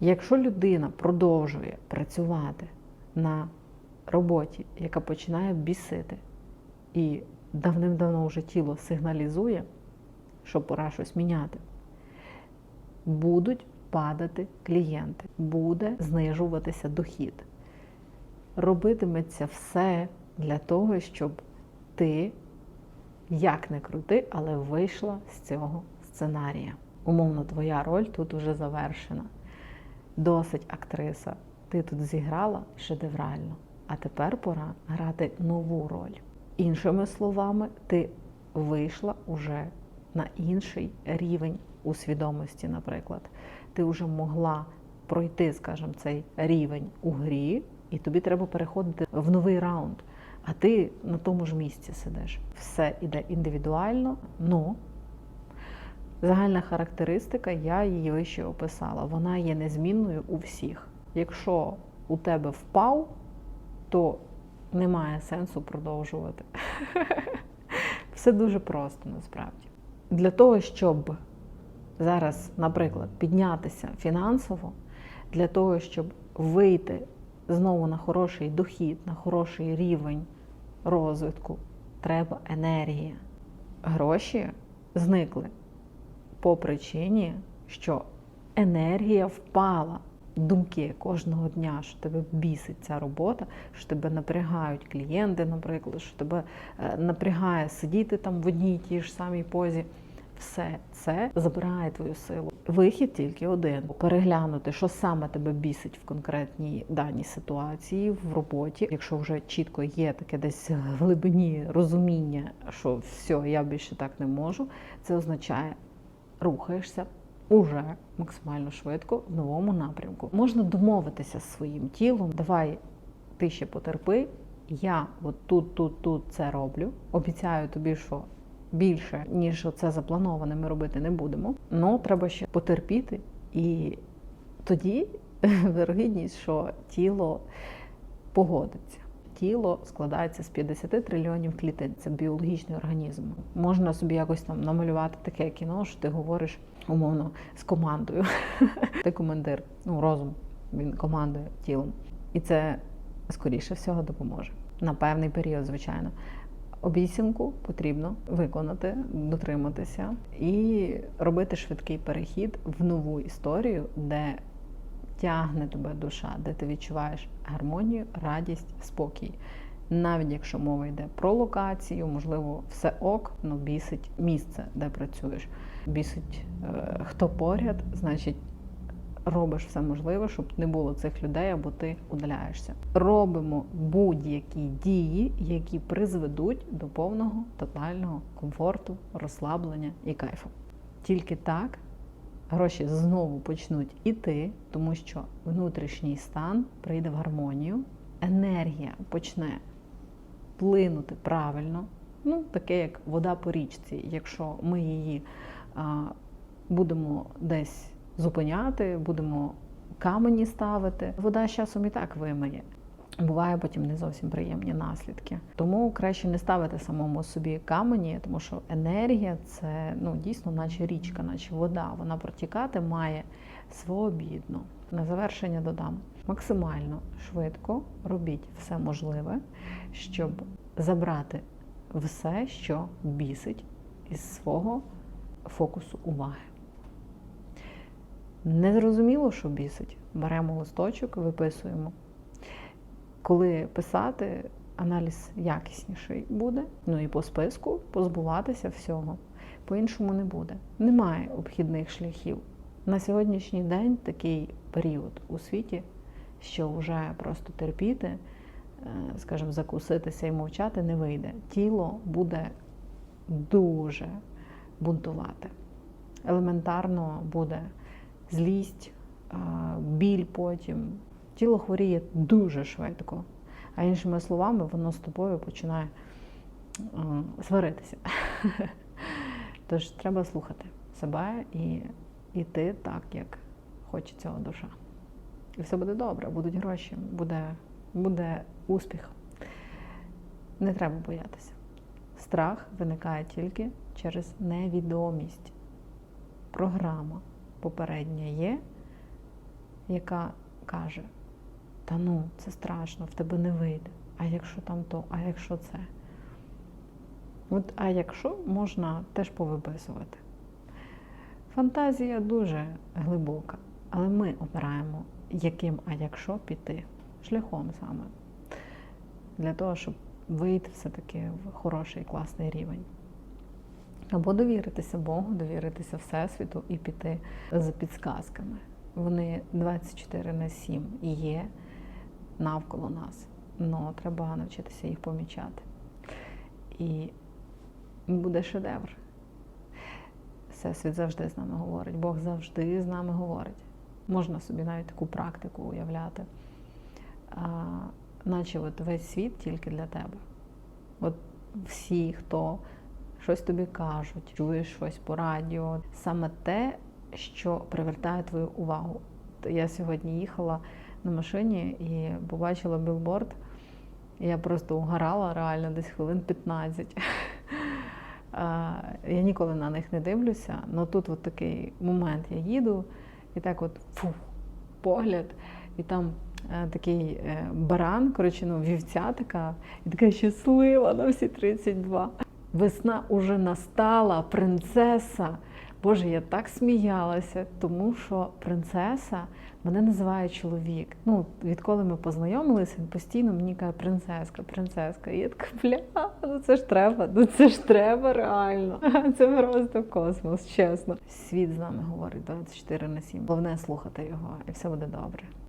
Якщо людина продовжує працювати на роботі, яка починає бісити, і давним-давно вже тіло сигналізує, що пора щось міняти, будуть падати клієнти, буде знижуватися дохід. Робитиметься все для того, щоб ти, як не крути, але вийшла з цього сценарія. Умовно, твоя роль тут вже завершена. Досить актриса. Ти тут зіграла шедеврально, а тепер пора грати нову роль. Іншими словами, ти вийшла уже на інший рівень у свідомості, наприклад. Ти вже могла пройти, скажімо, цей рівень у грі, і тобі треба переходити в новий раунд. А ти на тому ж місці сидиш. Все іде індивідуально, ну загальна характеристика, я її вище описала. Вона є незмінною у всіх. Якщо у тебе впав, то немає сенсу продовжувати. Все дуже просто насправді. Для того, щоб зараз, наприклад, піднятися фінансово, для того, щоб вийти знову на хороший дохід, на хороший рівень розвитку, треба енергія. Гроші зникли по причині, що енергія впала. Думки кожного дня, що тебе бісить ця робота, що тебе напрягають клієнти, наприклад, що тебе е, напрягає сидіти там в одній і тій ж самій позі. Все це забирає твою силу. Вихід тільки один: переглянути, що саме тебе бісить в конкретній даній ситуації в роботі. Якщо вже чітко є таке десь в глибині розуміння, що все, я більше так не можу, це означає, рухаєшся уже максимально швидко в новому напрямку. Можна домовитися з своїм тілом. Давай ти ще потерпи. Я от тут, тут, тут це роблю. Обіцяю тобі, що більше ніж це заплановане, ми робити не будемо. Ну треба ще потерпіти, і тоді вирогідність, що тіло погодиться. Тіло складається з 50 трильйонів клітин. Це біологічний організм. Можна собі якось там намалювати таке кіно, що ти говориш умовно з командою. Ти командир, ну розум, він командує тілом. І це скоріше всього допоможе. На певний період, звичайно. Обіцянку потрібно виконати, дотриматися і робити швидкий перехід в нову історію, де тягне тебе душа, де ти відчуваєш гармонію, радість, спокій. Навіть якщо мова йде про локацію, можливо, все ок, ну бісить місце, де працюєш. Бісить е, хто поряд, значить робиш все можливе, щоб не було цих людей, або ти удаляєшся. Робимо будь-які дії, які призведуть до повного тотального комфорту, розслаблення і кайфу. Тільки так гроші знову почнуть іти, тому що внутрішній стан прийде в гармонію, енергія почне плинути правильно. Ну, таке як вода по річці. Якщо ми її а, будемо десь зупиняти, будемо камені ставити, вода з часом і так вимиє. Буває потім не зовсім приємні наслідки. Тому краще не ставити самому собі камені, тому що енергія це ну дійсно, наче річка, наче вода. Вона протікати має своєобідно. На завершення додам максимально швидко робіть все можливе, щоб забрати все, що бісить із свого фокусу уваги. Незрозуміло, що бісить. Беремо листочок, виписуємо. Коли писати, аналіз якісніший буде, ну і по списку позбуватися всього. По-іншому не буде. Немає обхідних шляхів. На сьогоднішній день такий період у світі, що вже просто терпіти, скажімо, закуситися і мовчати не вийде. Тіло буде дуже бунтувати. Елементарно буде злість, біль потім. Тіло хворіє дуже швидко. А іншими словами, воно з тобою починає сваритися. Тож треба слухати себе і йти так, як хоче цього душа. І все буде добре, будуть гроші, буде, буде успіх. Не треба боятися. Страх виникає тільки через невідомість. Програма попередня є, яка каже: Та ну, це страшно, в тебе не вийде. А якщо там то, а якщо це? От, а якщо можна теж повиписувати. Фантазія дуже глибока, але ми обираємо, яким, а якщо піти шляхом саме для того, щоб вийти все-таки в хороший класний рівень. Або довіритися Богу, довіритися Всесвіту і піти за підсказками. Вони 24 на 7 є навколо нас. але треба навчитися їх помічати. І буде шедевр. Всесвіт завжди з нами говорить, Бог завжди з нами говорить. Можна собі навіть таку практику уявляти, а, наче от весь світ тільки для тебе. От всі, хто щось тобі кажуть, чуєш щось по радіо, саме те, що привертає твою увагу. Я сьогодні їхала на машині і побачила білборд. Я просто угорала реально десь хвилин 15. Я ніколи на них не дивлюся, але тут от такий момент я їду, і так от фу, погляд, і там е, такий е, баран, коротше, ну, вівця така, і така щаслива на всі 32. Весна уже настала, принцеса. Боже, я так сміялася, тому що принцеса мене називає чоловік. Ну, відколи ми познайомилися, він постійно мені каже принцеска, принцеска. І я така, бля, ну це ж треба, ну це ж треба реально. Це просто космос, чесно. Світ з нами говорить 24 на 7. Головне слухати його, і все буде добре.